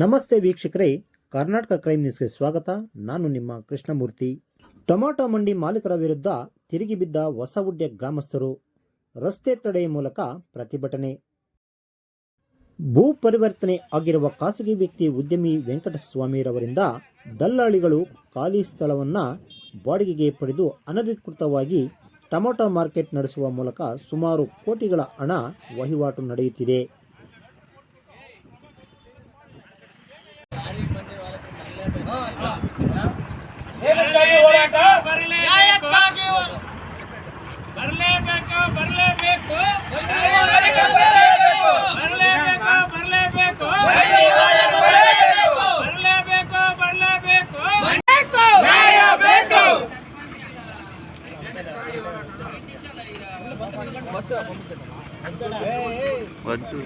ನಮಸ್ತೆ ವೀಕ್ಷಕರೇ, ಕರ್ನಾಟಕ ಕ್ರೈಮ್ ನ್ಯೂಸ್ಗೆ ಸ್ವಾಗತ. ನಾನು ನಿಮ್ಮ ಕೃಷ್ಣಮೂರ್ತಿ. ಟೊಮಾಟೊ ಮಂಡಿ ಮಾಲೀಕರ ವಿರುದ್ಧ ತಿರುಗಿ ಬಿದ್ದ ಹೊಸವುಡ್ಯ ಗ್ರಾಮಸ್ಥರು, ರಸ್ತೆ ತಡೆ ಮೂಲಕ ಪ್ರತಿಭಟನೆ. ಭೂ ಪರಿವರ್ತನೆ ಆಗಿರುವ ಖಾಸಗಿ ವ್ಯಕ್ತಿ ಉದ್ಯಮಿ ವೆಂಕಟಸ್ವಾಮಿರವರಿಂದ ದಲ್ಲಾಳಿಗಳು ಖಾಲಿ ಸ್ಥಳವನ್ನು ಬಾಡಿಗೆಗೆ ಪಡೆದು ಅನಧಿಕೃತವಾಗಿ ಟೊಮಾಟೊ ಮಾರ್ಕೆಟ್ ನಡೆಸುವ ಮೂಲಕ ಸುಮಾರು ಕೋಟಿಗಳ ಹಣ ವಹಿವಾಟು ನಡೆಯುತ್ತಿದೆ. ಬರಲೇಬೇಕು ಬರಲೇಬೇಕು ಬರಲೇಬೇಕು ಬರಲೇಬೇಕು ಬರಲೇಬೇಕು ಬರಲೇಬೇಕು ನ್ಯಾಯ ಬೇಕು వద్దు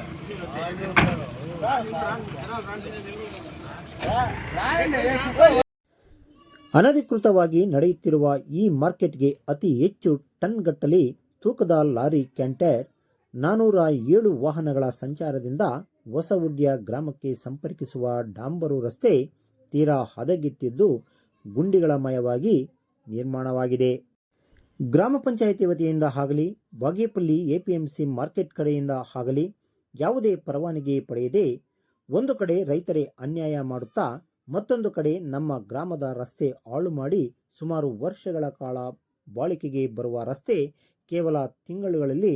ಅನಧಿಕೃತವಾಗಿ ನಡೆಯುತ್ತಿರುವ ಈ ಮಾರ್ಕೆಟ್ಗೆ ಅತಿ ಹೆಚ್ಚು ಟನ್ಗಟ್ಟಲೆ ತೂಕದ ಲಾರಿ ಕ್ಯಾಂಟರ್ ನಾನೂರ ಏಳು ವಾಹನಗಳ ಸಂಚಾರದಿಂದ ಹೊಸವುಡ್ಯ ಗ್ರಾಮಕ್ಕೆ ಸಂಪರ್ಕಿಸುವ ಡಾಂಬರು ರಸ್ತೆ ತೀರಾ ಹದಗೆಟ್ಟಿದ್ದು ಗುಂಡಿಗಳ ಮಯವಾಗಿ ನಿರ್ಮಾಣವಾಗಿದೆ. ಗ್ರಾಮ ಪಂಚಾಯಿತಿ ವತಿಯಿಂದ ಆಗಲಿ, ಬಾಗೇಪಲ್ಲಿ ಎಪಿಎಂಸಿ ಮಾರ್ಕೆಟ್ ಕಡೆಯಿಂದ ಆಗಲಿ ಯಾವುದೇ ಪರವಾನಗಿ ಪಡೆಯದೆ ಒಂದು ಕಡೆ ರೈತರೇ ಅನ್ಯಾಯ ಮಾಡುತ್ತಾ, ಮತ್ತೊಂದು ಕಡೆ ನಮ್ಮ ಗ್ರಾಮದ ರಸ್ತೆ ಹಾಳು ಮಾಡಿ ಸುಮಾರು ವರ್ಷಗಳ ಕಾಲ ಬಾಳಿಕೆಗೆ ಬರುವ ರಸ್ತೆ ಕೇವಲ ತಿಂಗಳುಗಳಲ್ಲಿ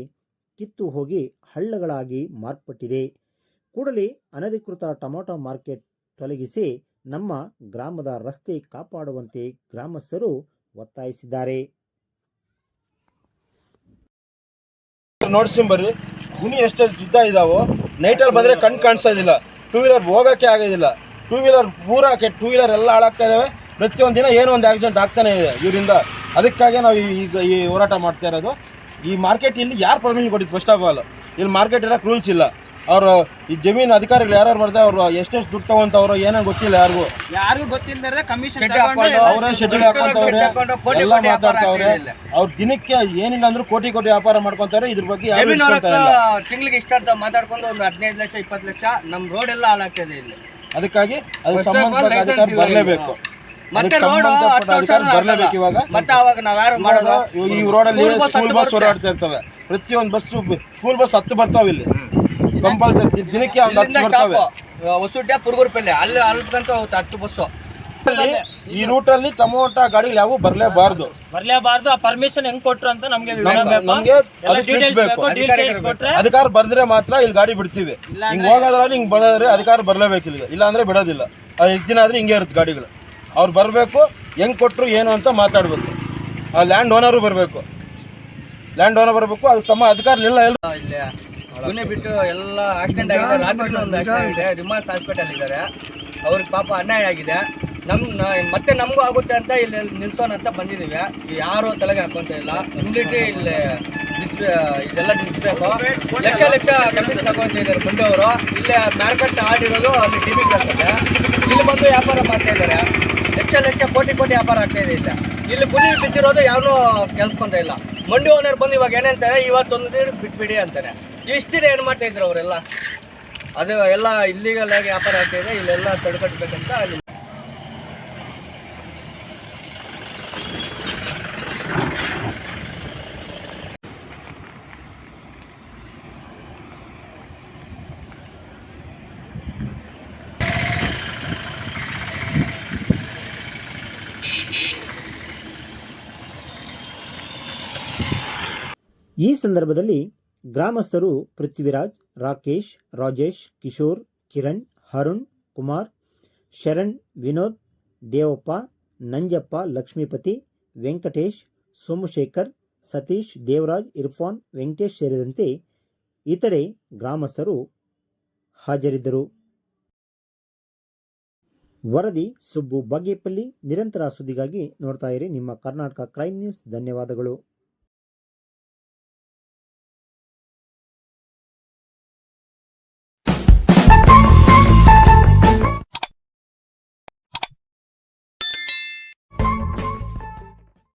ಕಿತ್ತು ಹೋಗಿ ಹಳ್ಳಗಳಾಗಿ ಮಾರ್ಪಟ್ಟಿದೆ. ಕೂಡಲೇ ಅನಧಿಕೃತ ಟೊಮಾಟೊ ಮಾರ್ಕೆಟ್ ತೊಲಗಿಸಿ ನಮ್ಮ ಗ್ರಾಮದ ರಸ್ತೆ ಕಾಪಾಡುವಂತೆ ಗ್ರಾಮಸ್ಥರು ಒತ್ತಾಯಿಸಿದ್ದಾರೆ. ನೋಡ್ಸ್ಕೊಂಬರ್ರಿ ಗುಣಿ ಎಷ್ಟು ಜಿದ್ದ ಇದಾವೋ, ನೈಟಲ್ಲಿ ಬಂದರೆ ಕಣ್ ಕಾಣಿಸೋದಿಲ್ಲ. ಟೂ ವೀಲರ್ ಹೋಗೋಕ್ಕೆ ಆಗೋದಿಲ್ಲ. ಟೂ ವೀಲರ್ ಪೂರ ಕೆಟ್ಟ ಟೂ ವೀಲರ್ ಎಲ್ಲ ಹಾಳಾಗ್ತಾ ಇದ್ದಾವೆ ಪ್ರತಿಯೊಂದು ದಿನ ಏನೋ ಒಂದು ಆಕ್ಸಿಡೆಂಟ್ ಆಗ್ತಾನೆ ಇದೆ ಇವರಿಂದ. ಅದಕ್ಕಾಗಿ ನಾವು ಈಗ ಈ ಹೋರಾಟ ಮಾಡ್ತಾ ಇರೋದು. ಈ ಮಾರ್ಕೆಟ್ ಇಲ್ಲಿ ಯಾರು ಪರ್ಮಿಷನ್ ಕೊಟ್ಟಿದ್ದು? ಫಸ್ಟ್ ಆಫ್ ಆಲ್ ಇಲ್ಲಿ ಮಾರ್ಕೆಟ್ ಇರೋಕ್ಕೆ ರೂಲ್ಸ್ ಇಲ್ಲ. ಅವರು ಈ ಜಮೀನು ಅಧಿಕಾರಿಗಳು ಯಾರು ಬರ್ತಾರೆ ಅವರು ಎಷ್ಟೆಷ್ಟು ದುಡ್ಡು ತಗೊಂತವ್ರು ಏನೋ ಗೊತ್ತಿಲ್ಲ ಯಾರಿಗೂ. ಯಾರಿಗೂ ಗೊತ್ತಿಲ್ಲದೆ ಕಮಿಷನ್ ಅವರೇ ಶೆಡ್ಯೂಲ್ ಹಾಕೊಂತವ್ರೆ ಎಲ್ಲ ಮಾತಾಡ್ತಾವ್ರೆ. ಅವ್ರ ದಿನಕ್ಕೆ ಏನಿಲ್ಲ ಅಂದ್ರೂ ಕೋಟಿ ಕೋಟಿ ವ್ಯಾಪಾರ ಮಾಡ್ಕೊಂತಾರೆ ಇದ್ರ ಬಗ್ಗೆ ತಿಂಗಳಿಗೆ ಇಷ್ಟ ಅಂತ ಮಾತಾಡ್ಕೊಂಡು ಒಂದು ಹದಿನೈದು ಲಕ್ಷ ಇಪ್ಪತ್ತು ಲಕ್ಷ ನಮ್ ರೋಡ್ ಎಲ್ಲ ಹಾಳಾಗ್ತದೆ ಇಲ್ಲಿ. ಅದಕ್ಕಾಗಿ ಅದಕ್ಕೆ ಸಂಬಂಧಪಟ್ಟ ಅಧಿಕಾರಿ ಬರಲೇಬೇಕು. ಮತ್ತೆ ರೋಡ್ ಬರ್ಲೇಬೇಕು ಇವಾಗ. ಮತ್ತೆ ಅವಾಗ ನಾವ್ ಯಾರು ಮಾಡೋದು? ಈ ರೋಡಲ್ಲಿ ಸ್ಕೂಲ್ ಬಸ್. ಓಡಾಡ್ತಾ ಇರ್ತವೆ. ಪ್ರತಿಯೊಂದು ಬಸ್ ಸ್ಕೂಲ್ ಬಸ್ ಹತ್ತು ಬರ್ತಾವ ಇಲ್ಲಿ. ಕಂಪಲ್ಸರಿ ದಿನಕ್ಕೆ ಒಂದು ಹತ್ತು ಬರ್ತವೆ. ಪುರ್ಗುರ್ಪಲ್ಲಿ ಅಲ್ಲಿ ಹತ್ತು ಬಸ್ಸು. ಅಲ್ಲಿ ಈ ರೂಟಲ್ಲಿ ಟಮೋಟ ಗಾಡಿಗಳು ಯಾವ ಬರ್ಲೇಬಾರ್ದು. ಬರ್ಲೇಬಾರ್ದು. ಆ ಪರ್ಮಿಷನ್ ಹೆಂಗ್ ಕೊಟ್ರು ಅಂತ ನಮ್ಗೆ ನಮ್ಗೆ- ಅಧಿಕಾರ ಬರ್ದ್ರೆ ಮಾತ್ರ ಇಲ್ಲಿ ಗಾಡಿ ಬಿಡ್ತೀವಿ. ಹಿಂಗ್ ಹೋಗೋದ್ರಲ್ಲಿ ಹಿಂಗ್ ಬರೋದ್ರೆ ಅಧಿಕಾರ ಬರ್ಲೇಬೇಕು ಇಲ್ಲಿ ಇಲ್ಲ ಅಂದ್ರೆ ಬಿಡೋದಿಲ್ಲ. ಅದು ಎಷ್ಟು ದಿನ ಆದ್ರೆ ಹಿಂಗೆ ಇರುತ್ತೆ ಗಾಡಿಗಳು. ಅವ್ರು ಬರಬೇಕು ಹೆಂಗ್ ಕೊಟ್ರು ಏನು ಅಂತ ಮಾತಾಡ್ಬೇಕು. ಆ ಲ್ಯಾಂಡ್ ಓನರು ಬರಬೇಕು. ಲ್ಯಾಂಡ್ ಓನರ್ ಬರಬೇಕು ಅದು ಸಮ ಅಧಿಕಾರ ಇಲ್ಲ ಎಲ್ಲ ಇಲ್ಲಿ. ಗುನೆ ಬಿಟ್ಟು ಎಲ್ಲ ಆಕ್ಸಿಡೆಂಟ್ ಆಗಿದೆ. ರಾತ್ರಿ ಒಂದು ಆಕ್ಸಿಡೆಂಟ್ ಇದೆ ರಿಮಾಸ್ ಹಾಸ್ಪಿಟಲ್ ಇದ್ದಾರೆ. ಅವ್ರಿಗೆ ಪಾಪ ಅನ್ಯಾಯ ಆಗಿದೆ. ನಮ್ ಮತ್ತೆ ನಮಗೂ ಆಗುತ್ತೆ ಅಂತ ಇಲ್ಲಿ ನಿಲ್ಸೋಣ ಅಂತ ಬಂದಿದ್ದೀವಿ. ಯಾರು ತಲೆಗೆ ಹಾಕೊಂತ ಇಲ್ಲ. ಇಮ್ಯುನಿಟಿ ಇಲ್ಲಿ ನಿಲ್ಸ್ಬೇ ಇದೆಲ್ಲ ನಿಲ್ಲಿಸ್ಬೇಕು ಲಕ್ಷ ಲಕ್ಷ ಕಮಿಷನ್ ತಗೊಂತಿದ್ದಾರೆ ಬಂದವರು ಇಲ್ಲಿ ಮಾರ್ಕೆಟ್ ಆಡಿರೋದು ಅಲ್ಲಿ ಟಿ ವಿ ಕ್ಲಾಸಲ್ಲಿ ಇಲ್ಲಿ ಬಂದು ವ್ಯಾಪಾರ ಮಾಡ್ತಾ ಇದ್ದಾರೆ. ಲಕ್ಷ ಲಕ್ಷ ಕೋಟಿ ಕೋಟಿ ವ್ಯಾಪಾರ ಆಗ್ತಾ ಇದೆ ಇಲ್ಲ. ಇಲ್ಲಿ ಗುಣಿ ಬಿದ್ದಿರೋದು ಯಾರೂ ಕೆಲ್ಸ್ಕೊಂತ ಇಲ್ಲ. ಮಂಡಿ ಓನರ್ ಬಂದು ಇವಾಗ ಏನಂತಾರೆ ಇವತ್ತೊಂದು ಬಿಟ್ಬಿಡಿ ಅಂತಾನೆ ಇಷ್ಟು ದಿನ ಏನು ಮಾಡ್ತಾ ಇದ್ರು ಅವರೆಲ್ಲ? ಅದು ಎಲ್ಲ ಇಲ್ಲಿಗಲ್ ಆಗಿ ವ್ಯಾಪಾರ ಆಗ್ತಾ ಇದೆ, ಇಲ್ಲೆಲ್ಲ ತಡೆಗಟ್ಟಬೇಕಂತ ಈ ಸಂದರ್ಭದಲ್ಲಿ ಗ್ರಾಮಸ್ಥರು ಪೃಥ್ವಿರಾಜ್, ರಾಕೇಶ್, ರಾಜೇಶ್, ಕಿಶೋರ್, ಕಿರಣ್ ಅರುಣ್ ಕುಮಾರ್, ಶರಣ್, ವಿನೋದ್, ದೇವಪ್ಪ, ನಂಜಪ್ಪ, ಲಕ್ಷ್ಮೀಪತಿ, ವೆಂಕಟೇಶ್, ಸೋಮಶೇಖರ್, ಸತೀಶ್, ದೇವರಾಜ್, ಇರ್ಫಾನ್, ವೆಂಕಟೇಶ್ ಸೇರಿದಂತೆ ಇತರೆ ಗ್ರಾಮಸ್ಥರು ಹಾಜರಿದ್ದರು. ವರದಿ ಸುಬ್ಬು ಬಾಗೇಪಲ್ಲಿ. ನಿರಂತರ ಸುದ್ದಿಗಾಗಿ ನೋಡ್ತಾ ಇರಿ. ನಿಮ್ಮ ಕರ್ನಾಟಕ ಕ್ರೈಮ್ ನ್ಯೂಸ್. ಧನ್ಯವಾದಗಳು.